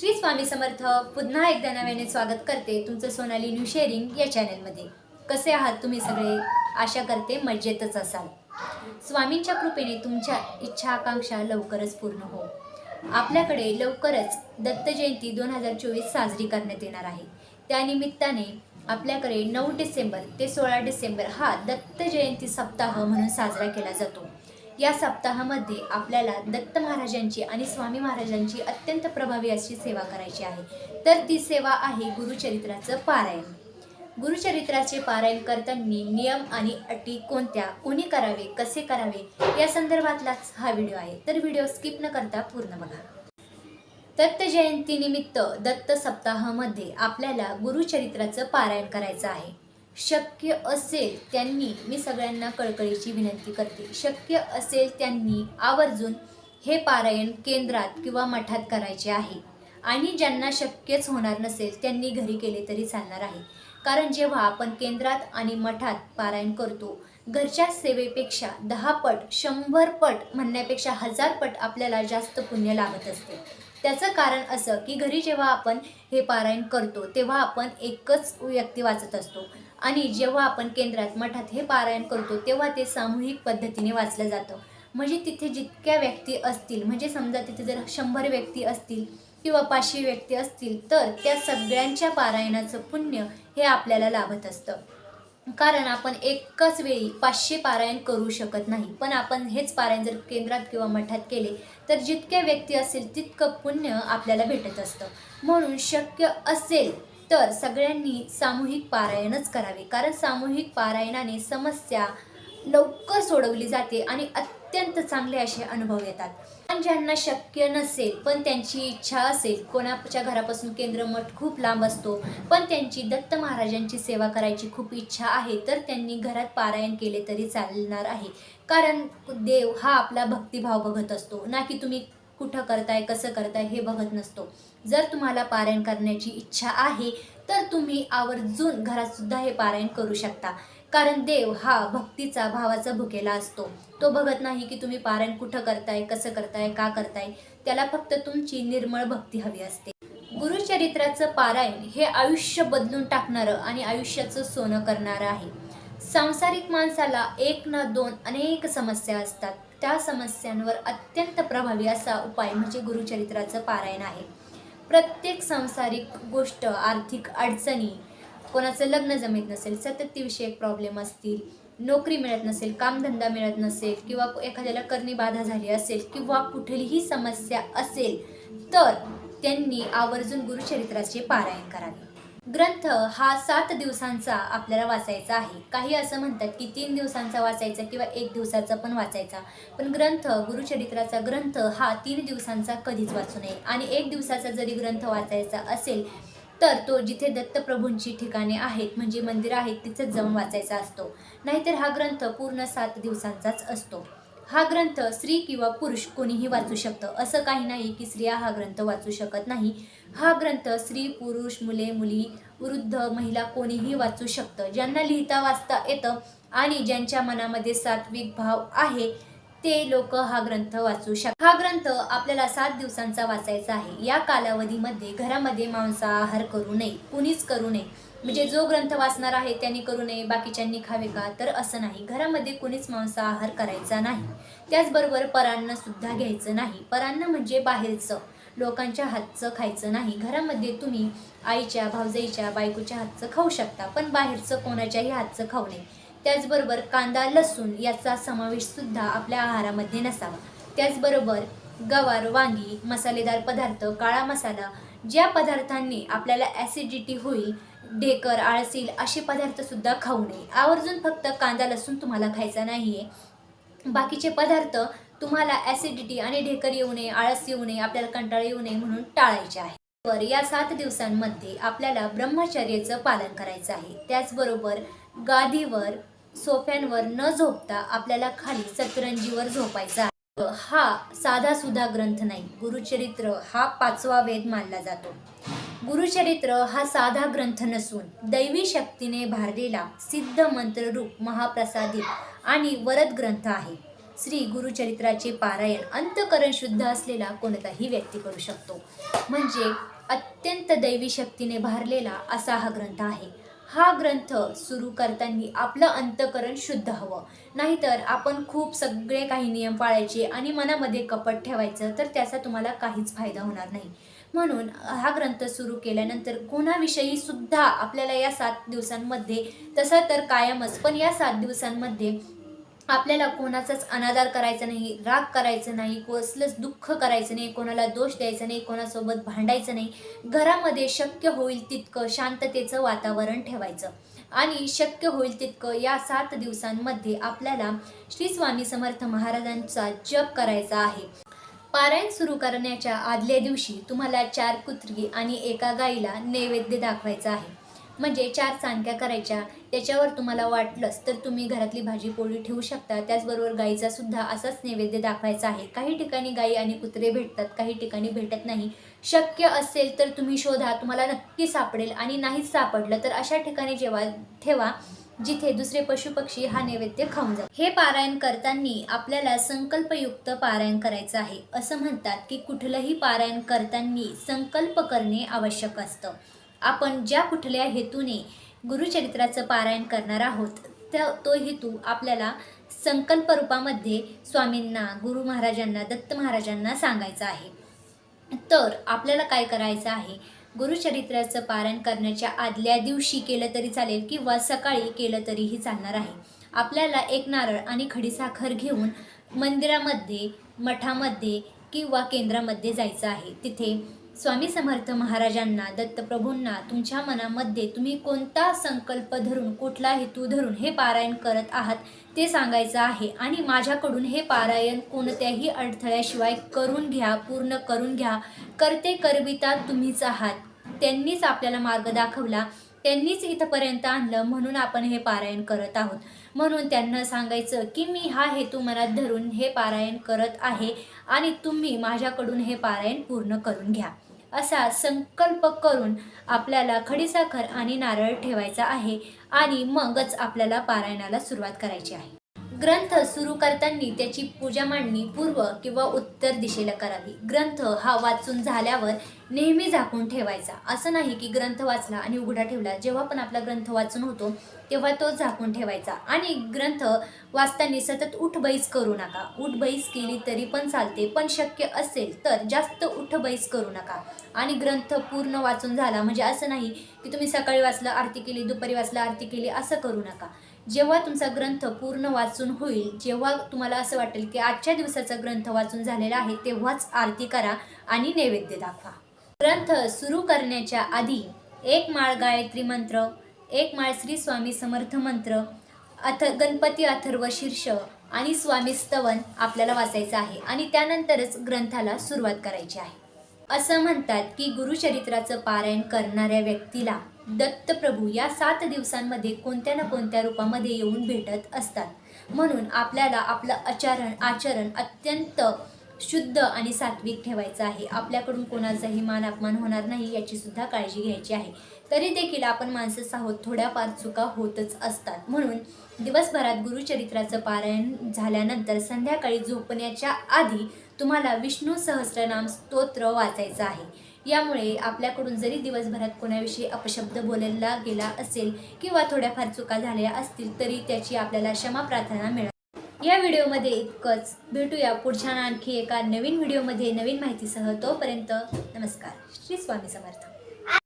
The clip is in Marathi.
श्री स्वामी समर्थ पुन्हा एकदा नव्याने स्वागत करते तुमचं सोनाली न्यू शेअरिंग या चॅनलमध्ये कसे आहात तुम्ही सगळे? आशा करते मजेतच असाल. स्वामींच्या कृपेने तुमच्या इच्छा आकांक्षा लवकरच पूर्ण हो. आपल्याकडे लवकरच दत्त जयंती दोन हजार चोवीस साजरी करण्यात येणार आहे. त्यानिमित्ताने आपल्याकडे नऊ डिसेंबर ते सोळा डिसेंबर हा दत्त जयंती सप्ताह म्हणून साजरा केला जातो. या सप्ताहामध्ये आपल्याला दत्त महाराजांची आणि स्वामी महाराजांची अत्यंत प्रभावी अशी सेवा करायची आहे. तर ती सेवा आहे गुरुचरित्राचं पारायण. गुरुचरित्राचे पारायण करताना नियम आणि अटी कोणत्या कोणी करावे कसे करावे या संदर्भातलाच हा व्हिडिओ आहे. तर व्हिडिओ स्किप न करता पूर्ण बघा. दत्त जयंतीनिमित्त दत्त सप्ताहामध्ये आपल्याला गुरुचरित्राचं पारायण करायचं आहे. शक्य असेल त्यांनी मी सगळ्यांना कळकळीची विनंती करते शक्य असेल त्यांनी आवर्जून हे पारायण केंद्रात किंवा मठात करायचे आहे. आणि ज्यांना शक्यच होणार नसेल त्यांनी घरी केले तरी चालणार आहे. कारण जेव्हा आपण केंद्रात आणि मठात पारायण करतो घरच्या सेवेपेक्षा दहा पट शंभर पट म्हणण्यापेक्षा हजार पट आपल्याला जास्त पुण्य लागत असते. त्याचं कारण असं की घरी जेव्हा आपण हे पारायण करतो तेव्हा आपण एकच व्यक्ती वाचत असतो. आणि जेव्हा आपण केंद्रात मठात हे पारायण करतो तेव्हा ते सामूहिक पद्धतीने वाचलं जातं. म्हणजे तिथे जितक्या व्यक्ती असतील म्हणजे समजा तिथे जर शंभर व्यक्ती असतील किंवा पाचशे व्यक्ती असतील तर त्या सगळ्यांच्या पारायणाचं पुण्य हे आपल्याला लाभत असतं. कारण आपण एकाच वेळी पाचशे पारायण करू शकत नाही. पण आपण हेच पारायण जर केंद्रात किंवा मठात केले तर जितक्या व्यक्ती असेल तितकं पुण्य आपल्याला भेटत असतं. म्हणून शक्य असेल तर सगळ्यांनी सामूहिक पारायणच करावे. कारण सामूहिक पारायणाने समस्या लवकर सोडवली जाते आणि अत्यंत अत्यंत चांगले असे अनुभव येतात. पण ज्यांना शक्य नसेल पण त्यांची इच्छा असेल कोणाच्या घरापासून केंद्र मठ खूप लांब असतो पण त्यांची दत्त महाराजांची सेवा करायची खूप इच्छा आहे तर त्यांनी घरात पारायण केले तरी चालणार आहे. कारण देव हा आपला भक्तिभाव बघत असतो. ना की तुम्ही कुठं करताय कसं करताय हे बघत नसतो. जर तुम्हाला पारायण करण्याची इच्छा आहे तर तुम्ही आवर्जून घरातसुद्धा हे पारायण करू शकता. कारण देव हा भक्तीचा भावाचा भुकेला असतो. तो बघत नाही की तुम्ही पारायण कुठं करताय कसं करताय का करताय. त्याला फक्त तुमची निर्मळ भक्ती हवी असते. गुरुचरित्राचं पारायण हे आयुष्य बदलून टाकणारं आणि आयुष्याचं सोनं करणारं आहे. सांसारिक माणसाला एक ना दोन अनेक समस्या असतात. त्या समस्यांवर अत्यंत प्रभावी असा उपाय म्हणजे गुरुचरित्राचं पारायण आहे. प्रत्येक सांसारिक गोष्ट आर्थिक अडचणी कोणाचं लग्न जमीत नसेल सततविषयक प्रॉब्लेम असतील नोकरी मिळत नसेल कामधंदा मिळत नसेल किंवा एखाद्याला करणी बाधा झाली असेल किंवा कुठलीही समस्या असेल तर त्यांनी आवर्जून गुरुचरित्राचे पारायण करावे. ग्रंथ हा सात दिवसांचा आपल्याला वाचायचा आहे. काही असं म्हणतात की तीन दिवसांचा वाचायचा किंवा एक दिवसाचा पण वाचायचा. पण ग्रंथ गुरुचरित्राचा ग्रंथ हा तीन दिवसांचा कधीच वाचू नये. आणि एक दिवसाचा जरी ग्रंथ वाचायचा असेल तर तो जिथे दत्तप्रभूंची ठिकाणे आहेत म्हणजे मंदिरं आहेत तिथेच जाऊन वाचायचा असतो. नाहीतर हा ग्रंथ पूर्ण सात दिवसांचाच असतो. हा ग्रंथ स्त्री किंवा पुरुष कोणीही वाचू शकतं. असं काही नाही की स्त्रिया हा ग्रंथ वाचू शकत नाही. हा ग्रंथ स्त्री पुरुष मुले मुली वृद्ध महिला कोणीही वाचू शकतं. ज्यांना लिहिता वाचता येतं आणि ज्यांच्या मनामध्ये सात्विक भाव आहे ते लोक हा ग्रंथ वाचू शकतात हा ग्रंथ आपल्याला सात दिवसांचा वाचायचा आहे. या कालावधीमध्ये घरामध्ये मांसाहार करू नये कुणीच करू नये. म्हणजे जो ग्रंथ वाचणार आहे त्यांनी करू नये बाकीच्यांनी खावे का? तर असं नाही. घरामध्ये कुणीच मांसाहार करायचा नाही. त्याचबरोबर परान्न सुद्धा घ्यायचं नाही. परान्न म्हणजे बाहेरचं लोकांच्या हातचं खायचं नाही. घरामध्ये तुम्ही आईच्या भावजाईच्या बायकोच्या हातचं खाऊ शकता पण बाहेरचं कोणाच्याही हातचं खाऊ नये. त्याचबरोबर कांदा लसूण याचा समावेश सुद्धा आपल्या आहारामध्ये नसावा. त्याचबरोबर गवार वांगी मसालेदार पदार्थ काळा मसाला ज्या पदार्थांनी आपल्याला ॲसिडिटी होईल ढेकर आळसील असे पदार्थसुद्धा खाऊ नये. आवर्जून फक्त कांदा लसूण तुम्हाला खायचा नाही आहे बाकीचे पदार्थ तुम्हाला ॲसिडिटी आणि ढेकर येऊ नये आळस येऊ नये आपल्याला कंटाळा येऊ नये म्हणून टाळायचे आहे. तर या सात दिवसांमध्ये आपल्याला ब्रह्मचर्याचं पालन करायचं आहे. त्याचबरोबर गादीवर सोफ्यांवर न झोपता आपल्याला खाली सतरंजीवर झोपायचा हा साधा सुद्धा ग्रंथ नाही. गुरुचरित्र हा पाचवा वेद मानला जातो. गुरुचरित्र हा साधा ग्रंथ नसून दैवी शक्तीने भारलेला सिद्ध मंत्ररूप महाप्रसादित आणि वरद ग्रंथ आहे. श्री गुरुचरित्राचे पारायण अंतकरण शुद्ध असलेला कोणताही व्यक्ती करू शकतो. म्हणजे अत्यंत दैवी शक्तीने भारलेला असा हा ग्रंथ आहे. हा ग्रंथ सुरू करताना आपलं अंतकरण शुद्ध हवं. नाहीतर आपण खूप सगळे काही नियम पाळायचे आणि मनामध्ये कपट ठेवायचं तर त्याचा तुम्हाला काहीच फायदा होणार नाही. म्हणून हा ग्रंथ सुरू केल्यानंतर कोणाविषयी सुद्धा आपल्याला या सात दिवसांमध्ये तसं तर कायमच पण या सात दिवसांमध्ये आपल्याला कोणाचाच अनादर करायचा नाही राग करायचं नाही कसलंच दुःख करायचं नाही कोणाला दोष द्यायचा नाही कोणासोबत भांडायचं नाही. घरामध्ये शक्य होईल तितकं शांततेचं वातावरण ठेवायचं. आणि शक्य होईल तितकं या सात दिवसांमध्ये आपल्याला श्री स्वामी समर्थ महाराजांचा जप करायचा आहे. पारायण सुरू करण्याच्या आदल्या दिवशी तुम्हाला चार कुत्री आणि एका गाईला नैवेद्य दाखवायचा आहे. म्हणजे चार चांदक्या करायच्या त्याच्यावर तुम्हाला वाटलंच तर तुम्ही घरातली भाजी पोळी ठेवू शकता. त्याचबरोबर गाईचा सुद्धा असाच नैवेद्य दाखवायचा आहे. काही ठिकाणी गाई आणि कुत्रे भेटतात काही ठिकाणी भेटत नाही. शक्य असेल तर तुम्ही शोधा तुम्हाला नक्की सापडेल आणि नाहीच सापडलं तर अशा ठिकाणी जेव्हा ठेवा जिथे दुसरे पशुपक्षी हा नैवेद्य खाऊन जातात हे पारायण करताना आपल्याला संकल्पयुक्त पारायण करायचं आहे. असं म्हणतात की कुठलंही पारायण करताना संकल्प करणे आवश्यक असतं. आपण ज्या कुठल्या हेतूने गुरुचरित्राचं पारायण करणार आहोत त्या तो हेतू आपल्याला संकल्प रूपामध्ये स्वामींना गुरु महाराजांना दत्त महाराजांना सांगायचा आहे. तर आपल्याला काय करायचं आहे? गुरुचरित्राचं पारायण करण्याच्या आदल्या दिवशी केलं तरी चालेल किंवा सकाळी केलं तरीही चालणार आहे. आपल्याला एक नारळ आणि खडीसाखर घेऊन मंदिरामध्ये मठामध्ये किंवा केंद्रामध्ये जायचं आहे. तिथे स्वामी समर्थ महाराजांना दत्तप्रभूंना तुमच्या मनामध्ये तुम्ही कोणता संकल्प धरून कुठला हेतू धरून हे पारायण करत आहात ते सांगायचं आहे आणि माझ्याकडून हे पारायण कोणत्याही अडथळ्याशिवाय करून घ्या पूर्ण करून घ्या. करते करविता तुम्हीच आहात. त्यांनीच आपल्याला मार्ग दाखवला. त्यांनीच इथंपर्यंत आणलं म्हणून आपण हे पारायण करत आहोत. म्हणून त्यांना सांगायचं की मी हा हेतू मनात धरून हे पारायण करत आहे आणि तुम्ही माझ्याकडून हे पारायण पूर्ण करून घ्या. असा संकल्प करून आपल्याला खडीसाखर आणि नारळ ठेवायचा आहे आणि मगच आपल्याला पारायणाला सुरुवात करायची आहे. ग्रंथ सुरू करताना त्याची पूजा मांडणी पूर्व किंवा उत्तर दिशेला करावी. ग्रंथ हा वाचून झाल्यावर नेहमी झाकून ठेवायचा. असं नाही की ग्रंथ वाचला आणि उघडा ठेवला. जेव्हा पण आपला ग्रंथ वाचून होतो तेव्हा तो झाकून ठेवायचा. आणि ग्रंथ वाचताना सतत उठबैस करू नका. उठबैस केली तरी पण चालते पण शक्य असेल तर जास्त उठबैस करू नका. आणि ग्रंथ पूर्ण वाचून झाला म्हणजे असं नाही की तुम्ही सकाळी वाचलं आरती केली दुपारी वाचलं आरती केली असं करू नका. जेव्हा तुमचा ग्रंथ पूर्ण वाचून होईल जेव्हा तुम्हाला असं वाटेल की आजच्या दिवसाचा ग्रंथ वाचून झालेला आहे तेव्हाच आरती करा आणि नैवेद्य दाखवा. ग्रंथ सुरू करण्याच्या आधी एक माळ गायत्री मंत्र एक माळ श्री स्वामी समर्थ मंत्र अथ गणपती अथर्व शीर्ष आणि स्वामी स्तवन आपल्याला वाचायचं आहे आणि त्यानंतरच ग्रंथाला सुरुवात करायची आहे. असं म्हणतात की गुरुचरित्राचं पारायण करणाऱ्या व्यक्तीला दत्तप्रभू या सात दिवसांमध्ये कोणत्या ना कोणत्या रूपामध्ये येऊन भेटत असतात. म्हणून आपल्याला आपलं आचरण आचरण अत्यंत शुद्ध आणि सात्विक ठेवायचं आहे. आपल्याकडून कोणाचाही मान अपमान होणार नाही याची सुद्धा काळजी घ्यायची आहे. तरी देखील आपण माणसंच आहोत थोड्याफार चुका होतच असतात. म्हणून दिवसभरात गुरुचरित्राचं पारायण झाल्यानंतर संध्याकाळी झोपण्याच्या आधी तुम्हाला विष्णू सहस्रनाम स्तोत्र वाचायचं आहे. यामुळे आपल्याकडून जरी दिवसभरात कोणाविषयी अपशब्द बोलला गेला असेल किंवा थोड्याफार चुका झाल्या असतील तरी त्याची आपल्याला क्षमा प्रार्थना मिळेल या व्हिडिओमध्ये इतकंच. भेटूया पुढच्या आणखी एका नवीन व्हिडिओमध्ये नवीन माहितीसह. तोपर्यंत नमस्कार. श्री स्वामी समर्थ.